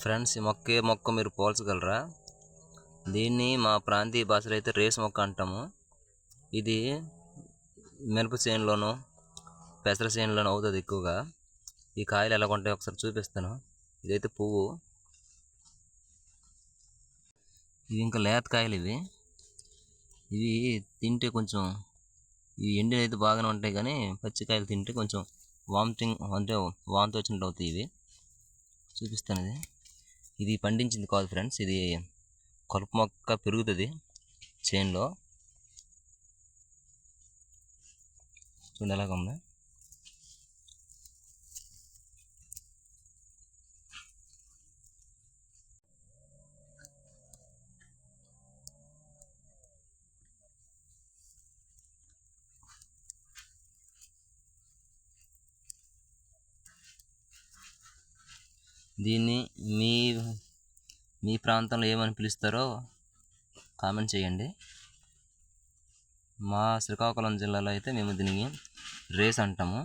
Friends ఈ మొక్క ఏ మొక్క మీరు పోల్చగలరా? దీన్ని మా ప్రాంతీయ భాషలో అయితే రేస్ మొక్క అంటాము. ఇది మిరప చేనులోను పెసర చేనులోను అవుతుంది ఎక్కువగా. ఈ కాయలు ఎలా ఉంటాయి ఒకసారి చూపిస్తాను. ఇదైతే పువ్వు. ఇవి ఇంకా లేత కాయలు ఇవి. ఇవి తింటే కొంచెం ఇవి ఎండిన అయితే బాగానే ఉంటాయి కానీ పచ్చికాయలు తింటే కొంచెం వామిటింగ్ అంటే వాంతి వచ్చినట్టు అవుతాయి ఇవి. చూపిస్తాను ఇది. ఇది పండించింది కాదు ఫ్రెండ్స్. ఇది కలుపు మొక్క పెరుగుతుంది చేనులో. చూడండి ఎలాగ ఉందా దీన్ని మీ మీ ప్రాంతంలో ఏమని పిలుస్తారో కామెంట్ చేయండి. మా శ్రీకాకుళం జిల్లాలో అయితే మేము దీనికి రేస్ అంటాము.